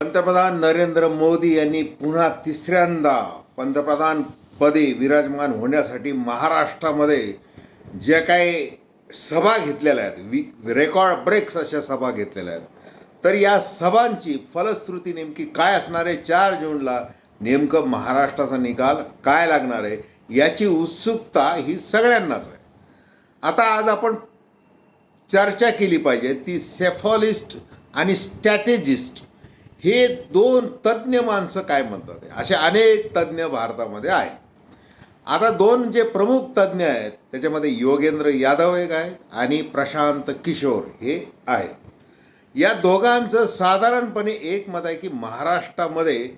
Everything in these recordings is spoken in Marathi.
पंतप्रधान नरेंद्र मोदी यांनी पुन्हा तिसऱ्यांदा पंतप्रधान पदी विराजमान होण्यासाठी महाराष्ट्रामध्ये ज्या काही सभा घेतलेल्या आहेत वि रेकॉर्ड ब्रेक्स अशा सभा घेतलेल्या आहेत तर या सभांची फलश्रुती नेमकी काय असणार आहे? चार जूनला नेमकं महाराष्ट्राचा निकाल काय लागणार आहे? याची उत्सुकता ही सगळ्यांनाच आहे. आता आज आपण चर्चा केली पाहिजे ती सेफॉलिस्ट आणि स्ट्रॅटेजिस्ट हे दोन तज्ज्ञ माणसं काय म्हणतात? असे अनेक तज्ज्ञ भारतामध्ये आहेत. आता दोन जे प्रमुख तज्ज्ञ आहेत त्याच्यामध्ये योगेंद्र यादव एक आहेत आणि प्रशांत किशोर हे आहेत. या दोघांचं साधारणपणे एक मत आहे की महाराष्ट्रामध्ये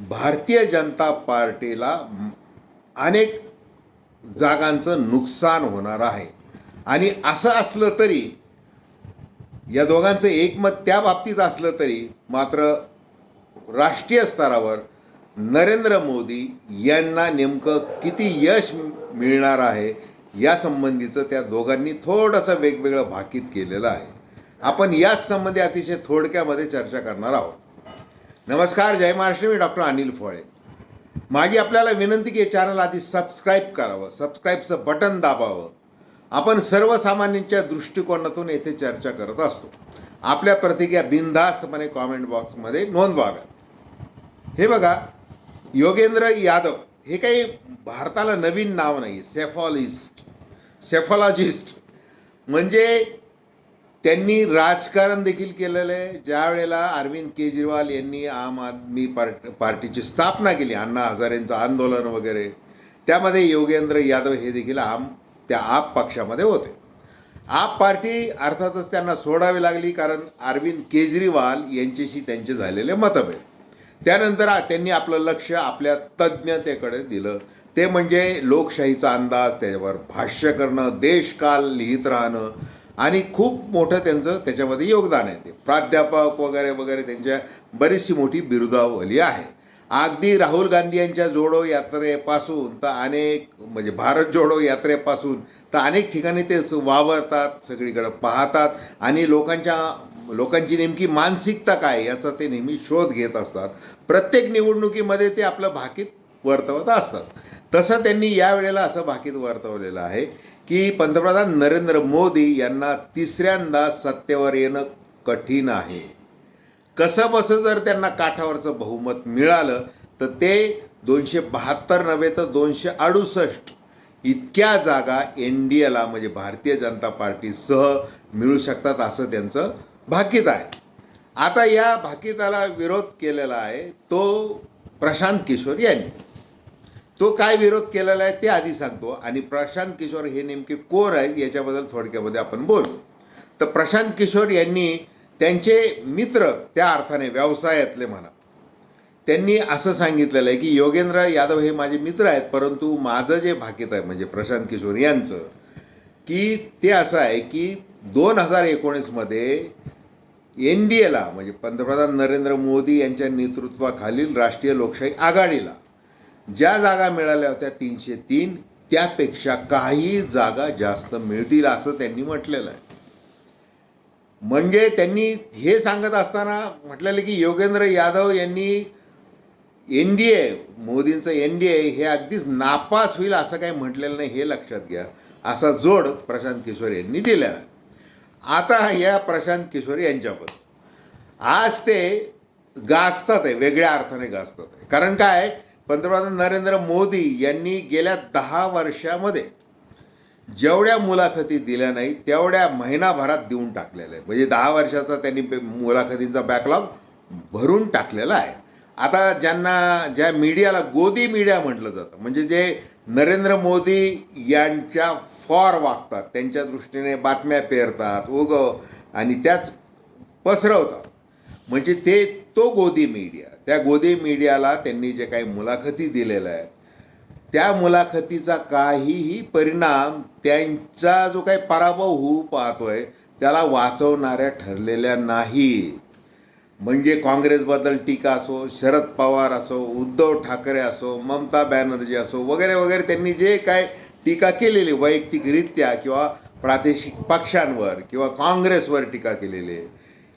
भारतीय जनता पार्टीला अनेक जागांचं नुकसान होणार आहे. आणि असं असलं तरी या दोघांचं एकमत त्या बाबतीत असलं तरी मात्र राष्ट्रीय स्तरावर नरेंद्र मोदी यांना नेमकं किती यश मिळणार आहे या संबंधीचं त्या दोघांनी थोडंसं वेगवेगळं भाकीत केलेलं आहे. आपण याच संबंधी अतिशय थोडक्यामध्ये चर्चा करणार आहोत. नमस्कार जय महाराष्ट्र. मी डॉक्टर अनिल फळे. माझी आपल्याला विनंती की हे चॅनल आधी सबस्क्राईब करावं सबस्क्राईबचं बटन दाबावं. आपण सर्वसामान्यांच्या दृष्टिकोनातून येथे चर्चा करत असतो. आपल्या प्रतिक्रिया बिनधास्तपणे कॉमेंट बॉक्समध्ये नोंदवाव्या हे बघा योगेंद्र यादव हे काही भारताला नवीन नाव नाही सेफॉलिस्ट सेफॉलॉजिस्ट म्हणजे त्यांनी राजकारण देखील केलेलं आहे. ज्या वेळेला अरविंद केजरीवाल यांनी आम आदमी पार्ट पार्टीची स्थापना केली अण्णा हजारेंचं आंदोलन वगैरे त्यामध्ये योगेंद्र यादव हे देखील आम त्या आप पक्षामध्ये होते. आप पार्टी अर्थातच त्यांना सोडावी लागली कारण अरविंद केजरीवाल यांच्याशी त्यांचे झालेले मतभेद. त्यानंतर त्यांनी आपलं लक्ष आपल्या तज्ज्ञतेकडे दिलं. ते म्हणजे लोकशाहीचा अंदाज त्याच्यावर भाष्य करणं देशकाल लिहित राहणं आणि खूप मोठं त्यांचं त्याच्यामध्ये योगदान आहे. ते प्राध्यापक वगैरे वगैरे त्यांच्या बरीचशी मोठी बिरुदावली आहे. अगदी राहुल गांधी यांच्या जोडो यात्रेपासून तर अनेक म्हणजे भारत जोडो यात्रेपासून तर अनेक ठिकाणी ते स- वावरतात सगळीकडं पाहतात आणि लोकांच्या लोकांची नेमकी मानसिकता काय याचा ते नेहमी शोध घेत असतात. प्रत्येक निवडणुकीमध्ये ते आपलं भाकीत वर्तवत असतात. तसं त्यांनी यावेळेला असं भाकीत वर्तवलेलं आहे की पंतप्रधान नरेंद्र मोदी यांना तिसऱ्यांदा सत्तेवर येणं कठीण आहे. कसं बसं जर त्यांना काठावरचं बहुमत मिळालं तर ते दोनशे बहात्तर नव्हे तर दोनशे अडुसष्ट इतक्या जागा एन डी एला म्हणजे भारतीय जनता पार्टीसह मिळू शकतात असं त्यांचं भाकीत आहे. आता या भाकीताला विरोध केलेला आहे तो प्रशांत किशोर यांनी. तो काय विरोध केलेला आहे ते आधी सांगतो आणि प्रशांत किशोर हे नेमके कोण आहेत याच्याबद्दल थोडक्यामध्ये आपण बोलू. तर प्रशांत किशोर यांनी त्यांचे मित्र त्या अर्थाने व्यवसायातले म्हणा त्यांनी असं सांगितलेलं आहे की योगेंद्र यादव हे माझे मित्र आहेत परंतु माझं जे भाकीत आहे म्हणजे प्रशांत किशोर यांचं की ते असं आहे की दोन हजार एकोणीसमध्ये एन डी एला म्हणजे पंतप्रधान नरेंद्र मोदी यांच्या नेतृत्वाखालील राष्ट्रीय लोकशाही आघाडीला. ज्या जागा मिळाल्या होत्या तीनशे तीन त्यापेक्षा काही जागा जास्त मिळतील असं त्यांनी म्हटलेलं आहे. म्हणजे त्यांनी हे सांगत असताना म्हटलेलं की योगेंद्र यादव यांनी एन डी ए मोदींचं एन डी ए हे अगदीच नापास होईल असं काही म्हटलेलं नाही हे लक्षात घ्या. असा जोड प्रशांत किशोर यांनी दिलेला आहे. आता या प्रशांत किशोर यांच्याबद्दल आज ते गाजतात आहे वेगळ्या अर्थाने गाजतात आहे. कारण काय? पंतप्रधान नरेंद्र मोदी यांनी गेल्या दहा वर्षामध्ये जेवढ्या मुलाखती दिल्या नाही तेवढ्या महिनाभरात देऊन टाकलेल्या आहे म्हणजे दहा वर्षाचा त्यांनी मुलाखतींचा बॅकलॉग भरून टाकलेला आहे. आता ज्यांना ज्या मीडियाला गोदी मीडिया म्हटलं जातं. म्हणजे जे नरेंद्र मोदी यांच्या फॉर वागतात त्यांच्या दृष्टीने बातम्या पेरतात उग आणि त्याच पसरवतात. म्हणजे ते तो गोदी मीडिया त्या गोदी मीडियाला त्यांनी जे काही मुलाखती दिलेल्या आहेत त्या मुलाखतीचा काहीही परिणाम त्यांचा जो काही पराभव होऊ पाहतोय त्याला वाचवणाऱ्या ठरलेल्या नाही म्हणजे काँग्रेसबद्दल टीका असो शरद पवार असो उद्धव ठाकरे असो ममता बॅनर्जी असो वगैरे वगैरे त्यांनी जे काय टीका केलेली वैयक्तिकरित्या किंवा प्रादेशिक पक्षांवर किंवा काँग्रेसवर टीका केलेली आहे.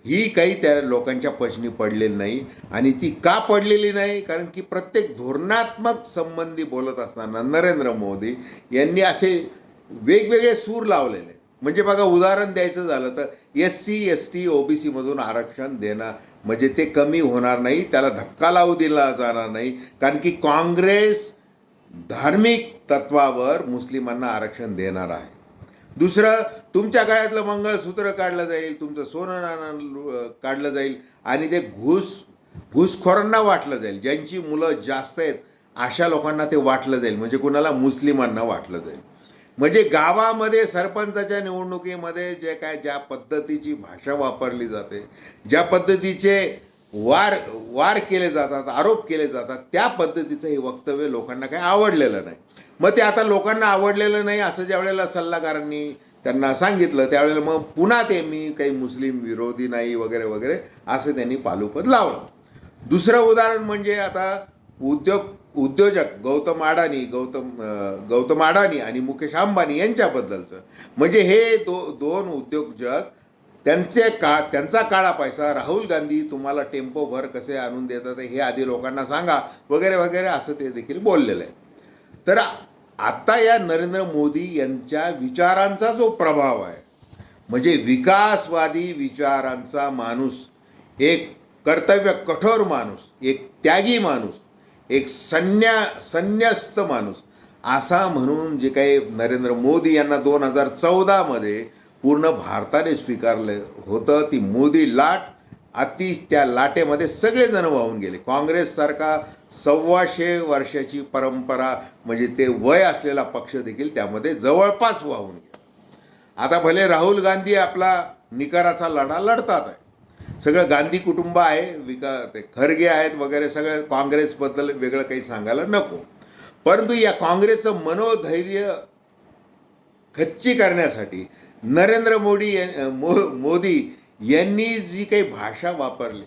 ही काही त्या लोकांच्या पचनी पडलेली नाही आणि ती का पडलेली नाही? कारण की प्रत्येक धोरणात्मक संबंधी बोलत असताना नरेंद्र मोदी यांनी असे वेगवेगळे सूर लावलेले आहेत. म्हणजे बघा उदाहरण द्यायचं झालं तर S C S T O B सीमधून आरक्षण देणं म्हणजे ते कमी होणार नाही त्याला धक्का लावू दिला जाणार नाही. कारण की काँग्रेस धार्मिक तत्वावर मुस्लिमांना आरक्षण देणार आहे. दुसरं तुमच्या गळ्यातलं मंगळसूत्र काढलं जाईल तुमचं सोनं नाणं काढलं जाईल आणि ते घुस घुसखोरांना वाटलं जाईल. ज्यांची मुलं जास्त आहेत अशा लोकांना ते वाटलं जाईल. म्हणजे कुणाला? मुस्लिमांना वाटलं जाईल. म्हणजे गावामध्ये सरपंचाच्या निवडणुकीमध्ये जे काय ज्या पद्धतीची भाषा वापरली जाते ज्या पद्धतीचे वार वार केले जातात आरोप केले जातात त्या पद्धतीचं हे वक्तव्य लोकांना काही आवडलेलं नाही. मग ते आता लोकांना आवडलेलं नाही असं ज्या वेळेला सल्लागारांनी त्यांना सांगितलं त्यावेळेला मग पुन्हा ते मी काही मुस्लिम विरोधी नाही वगैरे वगैरे असं त्यांनी पालुपद लावलं. दुसरं उदाहरण म्हणजे आता उद्योग उद्योजक गौतम अडाणी गौतम गौतम अडाणी आणि मुकेश अंबानी यांच्याबद्दलचं. म्हणजे हे दो दोन उद्योजक त्यांचे का त्यांचा काळा पैसा राहुल गांधी तुम्हाला टेम्पो भर कसे आणून देतात हे आधी लोकांना सांगा वगैरे वगैरे असं ते देखील बोललेलं आहे. तर आत्ता या नरेंद्र मोदी यांच्या विचारांचा जो प्रभाव आहे म्हणजे विकासवादी विचारांचा माणूस एक कर्तव्य कठोर माणूस एक त्यागी माणूस एक संन्या संन्यस्त माणूस असा म्हणून जे काही नरेंद्र मोदी यांना दोन हजार चौदामध्ये पूर्ण भारताने स्वीकारलं होतं. ती मोदी लाट अति त्या लाटेमध्ये सगळेजण वाहून गेले. काँग्रेससारखा सव्वाशे वर्षाची परंपरा म्हणजे ते वय असलेला पक्ष देखील त्यामध्ये जवळपास वाहून गेला. आता भले राहुल गांधी आपला निकाराचा लढा लढतात आहे. सगळं गांधी कुटुंब आहे विका ते खरगे आहेत वगैरे सगळं काँग्रेसबद्दल वेगळं काही सांगायला नको. परंतु या काँग्रेसचं मनोधैर्य खच्ची करण्यासाठी नरेंद्र मोदी यां- मो मोदी यांनी जी काही भाषा वापरली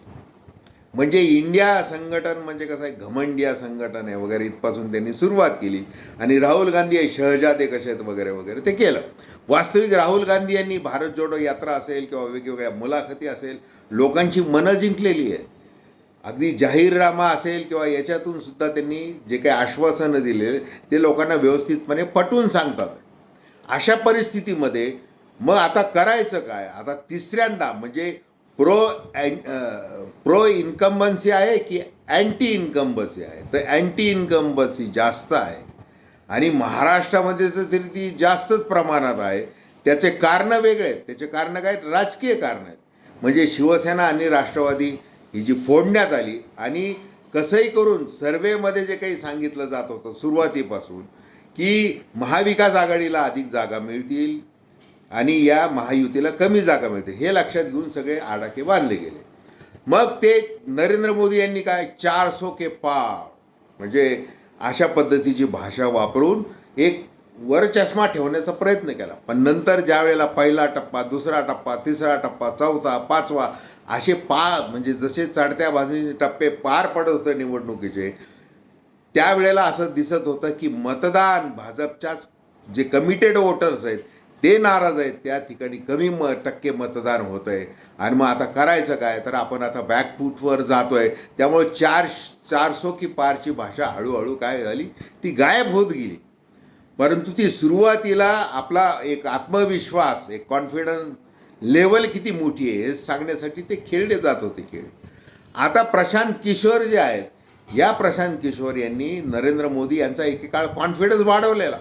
म्हणजे इंडिया संघटन म्हणजे कसं आहे घमंडिया संघटन आहे वगैरे इथपासून त्यांनी सुरुवात केली. आणि राहुल गांधी हे शहजादे कसे आहेत वगैरे वगैरे ते केलं. वास्तविक राहुल गांधी यांनी भारत जोडो यात्रा असेल किंवा वेगवेगळ्या मुलाखती असेल लोकांची मनं जिंकलेली आहे अगदी जाहीरनामा असेल किंवा याच्यातून सुद्धा त्यांनी जे काही आश्वासनं दिलेले ते लोकांना व्यवस्थितपणे पटवून सांगतात. अशा परिस्थितीमध्ये मग आता करायचं काय? आता तिसऱ्यांदा म्हणजे प्रो प्रो इन्कम्बन्सी आहे की अँटी इन्कम्बन्सी आहे? तर अँटी इन्कम्बन्सी जास्त आहे. आणि महाराष्ट्रामध्ये तर तरी ती जास्तच प्रमाणात आहे. त्याचे कारणं वेगळे आहेत. त्याचे कारणं काय? आहेत? राजकीय कारणं आहेत. म्हणजे शिवसेना आणि राष्ट्रवादी ही जी फोडण्यात आली आणि कसंही करून सर्वेमध्ये जे काही सांगितलं जात होतं सुरुवातीपासून की महाविकास आघाडीला अधिक जागा मिळतील आणि या महायुतीला कमी जागा मिळते. हे लक्षात घेऊन सगळे आडाखे बांधले गेले. मग ते नरेंद्र मोदी यांनी काय? चार सो के पार. म्हणजे अशा पद्धतीची भाषा वापरून एक वर चष्मा ठेवण्याचा प्रयत्न केला. पण नंतर ज्या वेळेला पहिला टप्पा दुसरा टप्पा तिसरा टप्पा चौथा पाचवा असे पा म्हणजे जसे चढत्या बाजूने टप्पे पार पडत होते निवडणुकीचे त्यावेळेला असं दिसत होतं की मतदान भाजपच्याच जे कमिटेड वोटर्स आहेत ते नाराज आहेत त्या ठिकाणी कमी म टक्के मतदान होत आहे आणि मग आता करायचं काय? तर आपण आता बॅकफूटवर जातो आहे त्यामुळे चार चारसो की पारची भाषा हळूहळू काय झाली? ती गायब होत गेली. परंतु ती सुरुवातीला आपला एक आत्मविश्वास एक कॉन्फिडन्स लेवल किती मोठी आहे हे सांगण्यासाठी ते खेळले जात होते खेळ. आता प्रशांत किशोर जे आहेत या प्रशांत किशोर यांनी नरेंद्र मोदी यांचा एकेकाळ कॉन्फिडन्स वाढवलेला.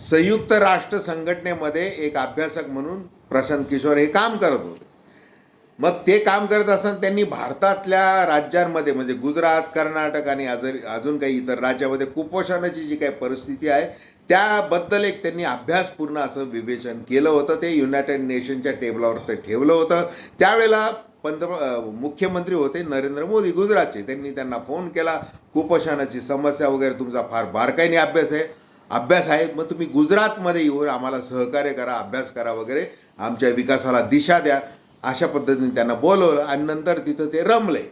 संयुक्त राष्ट्र संघटनेमध्ये एक अभ्यासक म्हणून प्रशांत किशोर हे काम करत होते. मग ते काम करत असताना त्यांनी भारतातल्या राज्यांमध्ये म्हणजे गुजरात कर्नाटक आणि अजून अजून काही इतर राज्यामध्ये कुपोषणाची जी काही परिस्थिती आहे त्याबद्दल एक त्यांनी अभ्यासपूर्ण असं विवेचन केलं होतं. ते युनायटेड नेशनच्या टेबलावर ते ठेवलं होतं. त्यावेळेला पंतप्र मुख्यमंत्री होते नरेंद्र मोदी गुजरातचे. त्यांनी त्यांना फोन केला. कुपोषणाची समस्या वगैरे तुमचा फार बारकाईने अभ्यास आहे. अभ्यास आहे. मग तुम्ही गुजरातमध्ये येऊन आम्हाला सहकार्य करा अभ्यास करा वगैरे. आमच्या विकासाला दिशा द्या. अशा पद्धतीने त्यांना बोलवलं आणि नंतर तिथं ते रमले.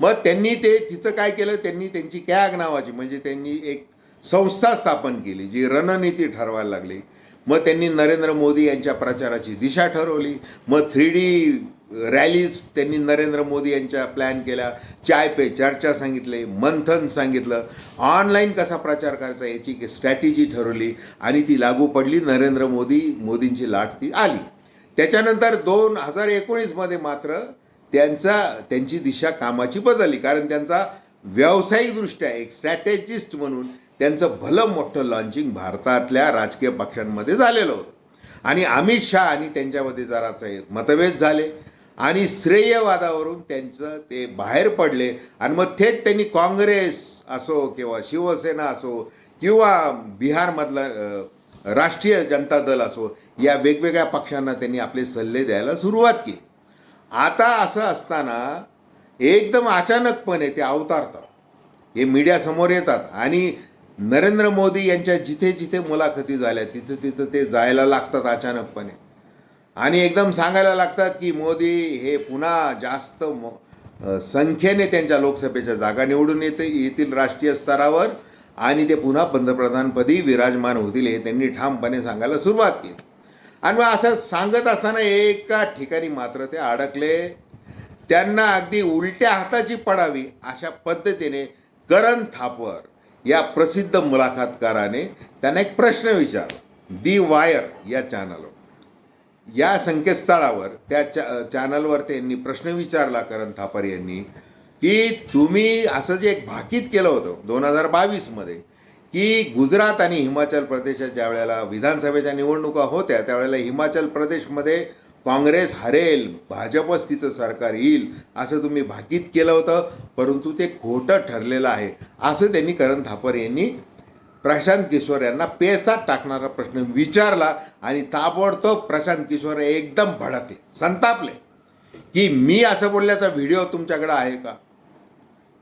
मग त्यांनी ते तिथं काय केलं? त्यांनी त्यांची कॅग नावाची म्हणजे त्यांनी एक संस्था स्थापन केली जी रणनीती ठरवायला लागली. मग त्यांनी नरेंद्र मोदी यांच्या प्रचाराची दिशा ठरवली. मग थ्री डी रॅलीज त्यांनी नरेंद्र मोदी यांच्या प्लॅन केल्या. चाय पे चर्चा सांगितले मंथन सांगितलं. ऑनलाईन कसा प्रचार करायचा याची स्ट्रॅटेजी ठरवली आणि ती लागू पडली. नरेंद्र मोदी मोदींची लाट ती आली. त्याच्यानंतर दोन हजार एकोणीसमध्ये मात्र त्यांचा त्यांची दिशा कामाची बदलली. कारण त्यांचा व्यावसायिकदृष्ट्या एक स्ट्रॅटेजिस्ट म्हणून त्यांचं भलं मोठं लॉन्चिंग भारतातल्या राजकीय पक्षांमध्ये झालेलं होतं. आणि अमित शहा आणि त्यांच्यामध्ये जराचे मतभेद झाले. आणि श्रेयवादावरून त्यांचं ते बाहेर पडले. आणि मग थेट त्यांनी काँग्रेस असो किंवा शिवसेना असो किंवा बिहारमधला राष्ट्रीय जनता दल असो या वेगवेगळ्या पक्षांना त्यांनी आपले सल्ले द्यायला सुरुवात केली. आता असं असताना एकदम अचानकपणे ते अवतारतात. हे मीडियासमोर येतात. आणि नरेंद्र मोदी यांच्या जिथे जिथे मुलाखती झाल्या तिथं तिथं ते जायला लागतात अचानकपणे. आणि एकदम सांगायला लागतात की मोदी हे पुन्हा जास्त मो संख्येने त्यांच्या लोकसभेच्या जागा निवडून येते येतील राष्ट्रीय स्तरावर आणि ते पुन्हा पंतप्रधानपदी विराजमान होतील हे त्यांनी ठामपणे सांगायला सुरुवात केली. आणि मग असं सांगत असताना एका ठिकाणी मात्र ते अडकले. त्यांना अगदी उलट्या हाताची पडावी अशा पद्धतीने करण थापर या प्रसिद्ध मुलाखतकाराने त्यांना एक प्रश्न विचारला. दी वायर या चॅनलवर या संकेतस्थळावर त्या चॅ चॅनलवर त्यांनी प्रश्न विचारला करण थापर यांनी की तुम्ही असं जे एक भाकीत केलं होतं दोन हजार बावीसमध्ये की गुजरात आणि हिमाचल प्रदेशात ज्या वेळेला विधानसभेच्या निवडणुका होत्या त्यावेळेला हिमाचल प्रदेशमध्ये काँग्रेस हरेल भाजपच तिथं सरकार येईल असं तुम्ही भाकीत केलं होतं परंतु ते खोटं ठरलेलं आहे. असं त्यांनी करण थापर यांनी प्रशांत किशोर यांना पेचात टाकणारा प्रश्न विचारला आणि ताबडतोब प्रशांत किशोर एकदम भडकले संतापले की मी असं बोलल्याचा व्हिडिओ तुमच्याकडे आहे का?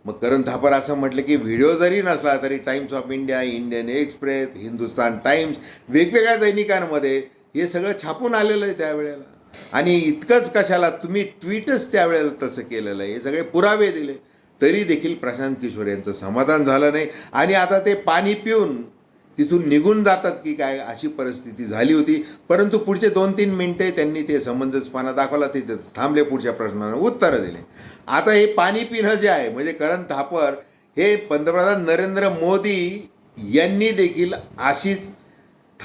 मग करण थापर असं म्हटलं की व्हिडिओ जरी नसला तरी Times of India Indian Express Hindustan Times वेगवेगळ्या दैनिकांमध्ये हे सगळं छापून आलेलं आहे त्यावेळेला. आणि इतकंच कशाला तुम्ही ट्विटच त्यावेळेला तसं केलेलं आहे. हे सगळे पुरावे दिले. तरी देखील प्रशांत किशोर यांचं समाधान झालं नाही. आणि आता ते पाणी पिऊन तिथून निघून जातात की काय अशी परिस्थिती झाली होती. परंतु पुढचे दोन तीन मिनटे त्यांनी ते समंजसपणा दाखवला. तिथे थांबले पुढच्या प्रश्नानं उत्तरं दिले. आता हे पाणी पिणं जे आहे म्हणजे करण थापर हे पंतप्रधान नरेंद्र मोदी यांनी देखील अशीच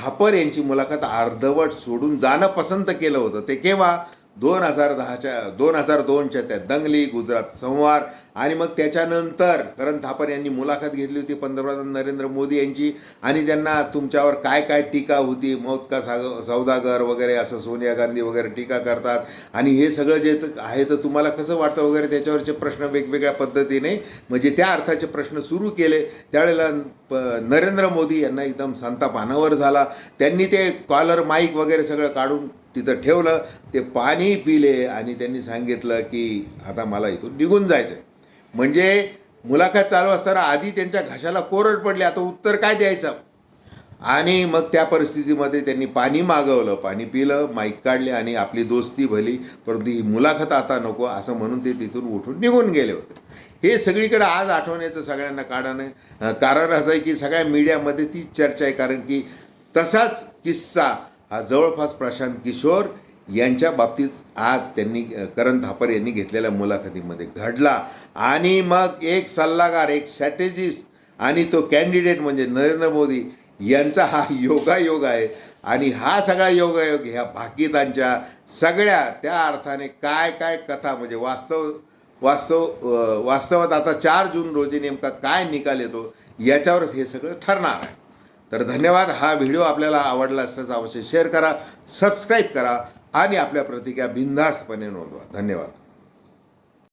थापर यांची मुलाखत अर्धवट सोडून जाणं पसंत केलं होतं. ते केव्हा? दोन हजार दहाच्या दोन हजार दोनच्या त्या दंगली गुजरात संवार आणि मग त्याच्यानंतर करण थापर यांनी मुलाखत घेतली होती पंतप्रधान नरेंद्र मोदी यांची आणि त्यांना तुमच्यावर काय काय टीका होती? मौत का साग सौदागर वगैरे असं सोनिया गांधी वगैरे टीका करतात. आणि हे सगळं जे आहे तर तुम्हाला कसं वाटतं वगैरे? त्याच्यावरचे प्रश्न वेगवेगळ्या पद्धतीने म्हणजे त्या अर्थाचे प्रश्न सुरू केले. त्यावेळेला प- नरेंद्र मोदी यांना एकदम संताप अनावर झाला. त्यांनी ते कॉलर माईक वगैरे सगळं काढून तिथं ठेवलं ते पाणी पिले आणि त्यांनी सांगितलं की आता मला इथून निघून जायचं आहे म्हणजे मुलाखत चालू असताना आधी त्यांच्या घशाला कोरड पडली आता उत्तर काय द्यायचं? आणि मग त्या परिस्थितीमध्ये त्यांनी पाणी मागवलं पाणी पिलं माईक काढले आणि आपली दोस्ती भली परंतु ही मुलाखत आता नको असं म्हणून ते तिथून उठून निघून गेले होते. हे सगळीकडे आज आठवण्याचं सगळ्यांना कारण आहे. कारण असं आहे की सगळ्या मीडियामध्ये तीच चर्चा आहे कारण की तसाच किस्सा हा जवळपास प्रशांत किशोर यांच्या बाबतीत आज त्यांनी करण थापर यांनी घेतलेल्या मुलाखतीमध्ये घडला. आणि मग एक सल्लागार एक स्ट्रॅटेजिस्ट आणि तो कॅन्डिडेट म्हणजे नरेंद्र मोदी यांचा हा योगायोग आहे. आणि हा सगळा योगायोग ह्या भाकितांच्या सगळ्या त्या अर्थाने काय काय कथा म्हणजे वास्तव वास्तव वास्तवात आता चार जून रोजी नेमका काय निकाल येतो याच्यावरच हे सगळं ठरणार आहे. तर धन्यवाद. हा व्हिडिओ आपल्याला आवडला असल्याचं अवश्य शेअर करा सबस्क्राईब करा आणि आपल्या प्रतिक्रिया बिनधास्तपणे नोंदवा. धन्यवाद.